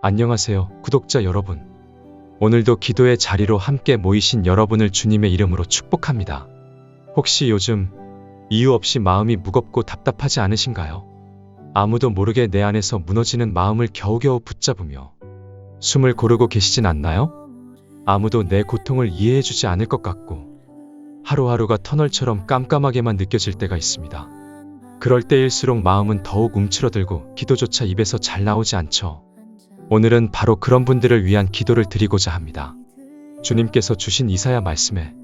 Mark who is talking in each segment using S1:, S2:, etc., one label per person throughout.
S1: 안녕하세요, 구독자 여러분. 오늘도 기도의 자리로 함께 모이신 여러분을 주님의 이름으로 축복합니다. 혹시 요즘 이유 없이 마음이 무겁고 답답하지 않으신가요? 아무도 모르게 내 안에서 무너지는 마음을 겨우겨우 붙잡으며 숨을 고르고 계시진 않나요? 아무도 내 고통을 이해해주지 않을 것 같고 하루하루가 터널처럼 깜깜하게만 느껴질 때가 있습니다. 그럴 때일수록 마음은 더욱 움츠러들고 기도조차 입에서 잘 나오지 않죠. 오늘은 바로 그런 분들을 위한 기도를 드리고자 합니다. 주님께서 주신 이사야 말씀에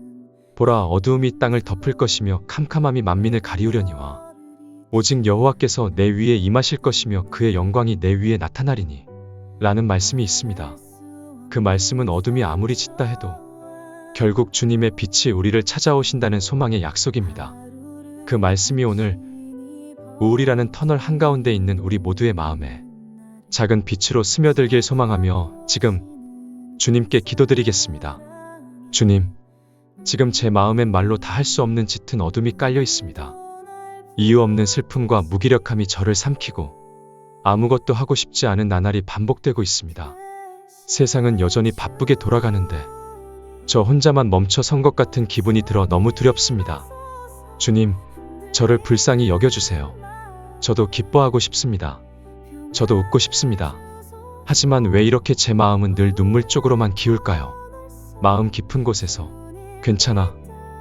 S1: 보라 어두움이 땅을 덮을 것이며 캄캄함이 만민을 가리우려니와 오직 여호와께서 내 위에 임하실 것이며 그의 영광이 내 위에 나타나리니 라는 말씀이 있습니다. 그 말씀은 어둠이 아무리 짙다 해도 결국 주님의 빛이 우리를 찾아오신다는 소망의 약속입니다. 그 말씀이 오늘 우울이라는 터널 한가운데 있는 우리 모두의 마음에 작은 빛으로 스며들길 소망하며 지금 주님께 기도드리겠습니다. 주님, 지금 제 마음엔 말로 다 할 수 없는 짙은 어둠이 깔려 있습니다. 이유 없는 슬픔과 무기력함이 저를 삼키고 아무것도 하고 싶지 않은 나날이 반복되고 있습니다. 세상은 여전히 바쁘게 돌아가는데 저 혼자만 멈춰 선 것 같은 기분이 들어 너무 두렵습니다. 주님, 저를 불쌍히 여겨주세요. 저도 기뻐하고 싶습니다. 저도 웃고 싶습니다. 하지만 왜 이렇게 제 마음은 늘 눈물 쪽으로만 기울까요? 마음 깊은 곳에서 괜찮아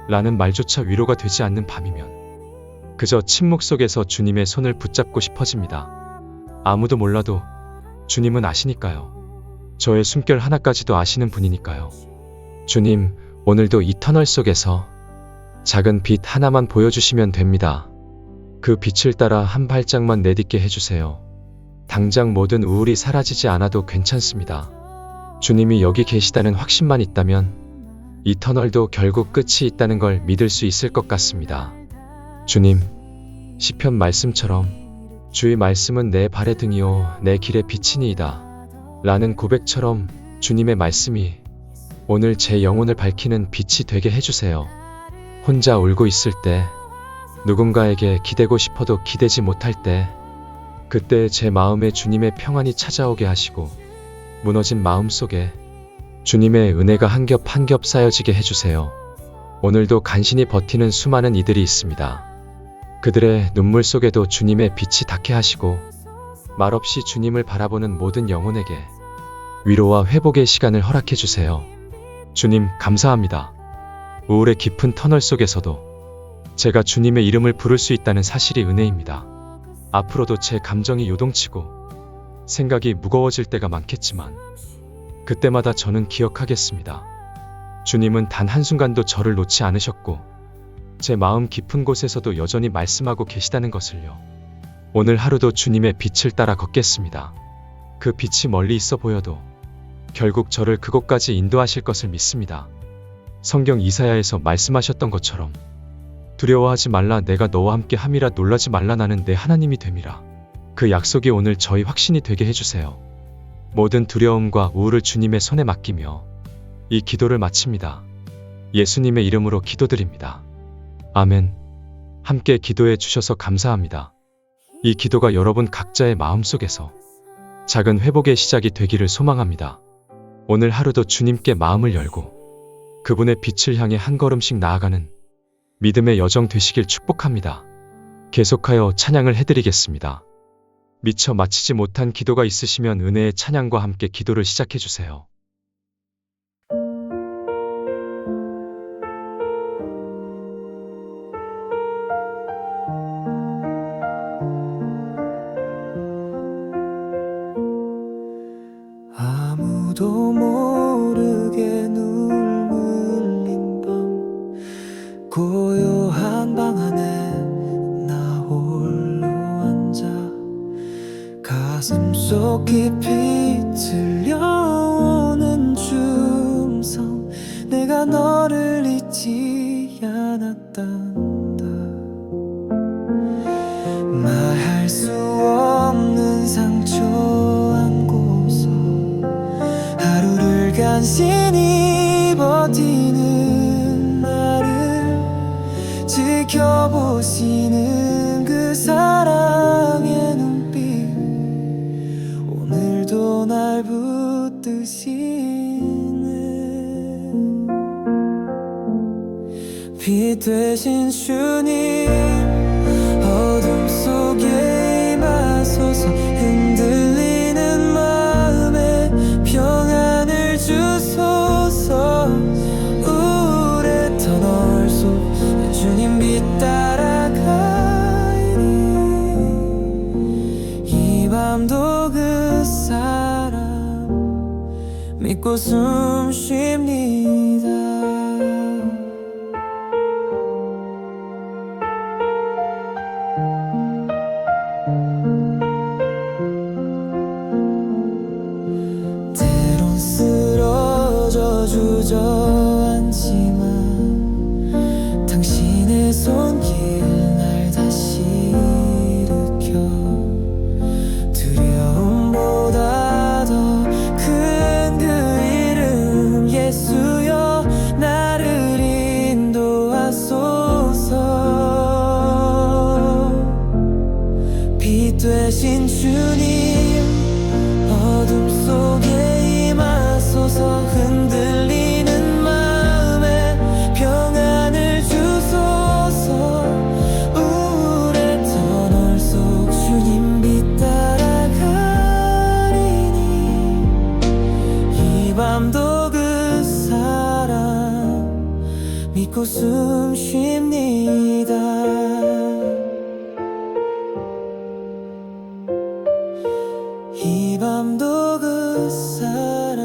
S1: 라는 말조차 위로가 되지 않는 밤이면 그저 침묵 속에서 주님의 손을 붙잡고 싶어집니다. 아무도 몰라도 주님은 아시니까요. 저의 숨결 하나까지도 아시는 분이니까요. 주님, 오늘도 이 터널 속에서 작은 빛 하나만 보여주시면 됩니다. 그 빛을 따라 한 발짝만 내딛게 해주세요. 당장 모든 우울이 사라지지 않아도 괜찮습니다. 주님이 여기 계시다는 확신만 있다면 이 터널도 결국 끝이 있다는 걸 믿을 수 있을 것 같습니다. 주님, 시편 말씀처럼 주의 말씀은 내 발의 등이요 내 길의 빛이니이다. 라는 고백처럼 주님의 말씀이 오늘 제 영혼을 밝히는 빛이 되게 해주세요. 혼자 울고 있을 때, 누군가에게 기대고 싶어도 기대지 못할 때, 그때 제 마음에 주님의 평안이 찾아오게 하시고, 무너진 마음 속에 주님의 은혜가 한 겹 한 겹 쌓여지게 해주세요. 오늘도 간신히 버티는 수많은 이들이 있습니다. 그들의 눈물 속에도 주님의 빛이 닿게 하시고, 말없이 주님을 바라보는 모든 영혼에게 위로와 회복의 시간을 허락해 주세요. 주님, 감사합니다. 우울의 깊은 터널 속에서도 제가 주님의 이름을 부를 수 있다는 사실이 은혜입니다. 앞으로도 제 감정이 요동치고 생각이 무거워질 때가 많겠지만 그때마다 저는 기억하겠습니다. 주님은 단 한순간도 저를 놓지 않으셨고 제 마음 깊은 곳에서도 여전히 말씀하고 계시다는 것을요. 오늘 하루도 주님의 빛을 따라 걷겠습니다. 그 빛이 멀리 있어 보여도 결국 저를 그곳까지 인도하실 것을 믿습니다. 성경 이사야에서 말씀하셨던 것처럼 두려워하지 말라 내가 너와 함께 함이라 놀라지 말라 나는 내 하나님이 됨이라. 그 약속이 오늘 저희 확신이 되게 해주세요. 모든 두려움과 우울을 주님의 손에 맡기며 이 기도를 마칩니다. 예수님의 이름으로 기도드립니다. 아멘. 함께 기도해 주셔서 감사합니다. 이 기도가 여러분 각자의 마음속에서 작은 회복의 시작이 되기를 소망합니다. 오늘 하루도 주님께 마음을 열고 그분의 빛을 향해 한 걸음씩 나아가는 믿음의 여정 되시길 축복합니다. 계속하여 찬양을 해드리겠습니다. 미처 마치지 못한 기도가 있으시면 은혜의 찬양과 함께 기도를 시작해 주세요.
S2: 아무도 모르게 눈 속 깊이 들려오는 춤성 내가 너를 잊지 않았단다. 말할 수 없는 상처 안고서 하루를 간신히 또 날 붙드시네. 빛 되신 주님 어둠 속에 임하소서 흔들리는 마음에 평안을 주소서. 우울했던 얼 속에 주님 빛다 웃고 숨 쉽니다. 때론 쓰러져 주저 사랑.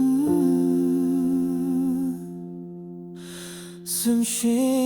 S2: 음,
S3: 숨쉬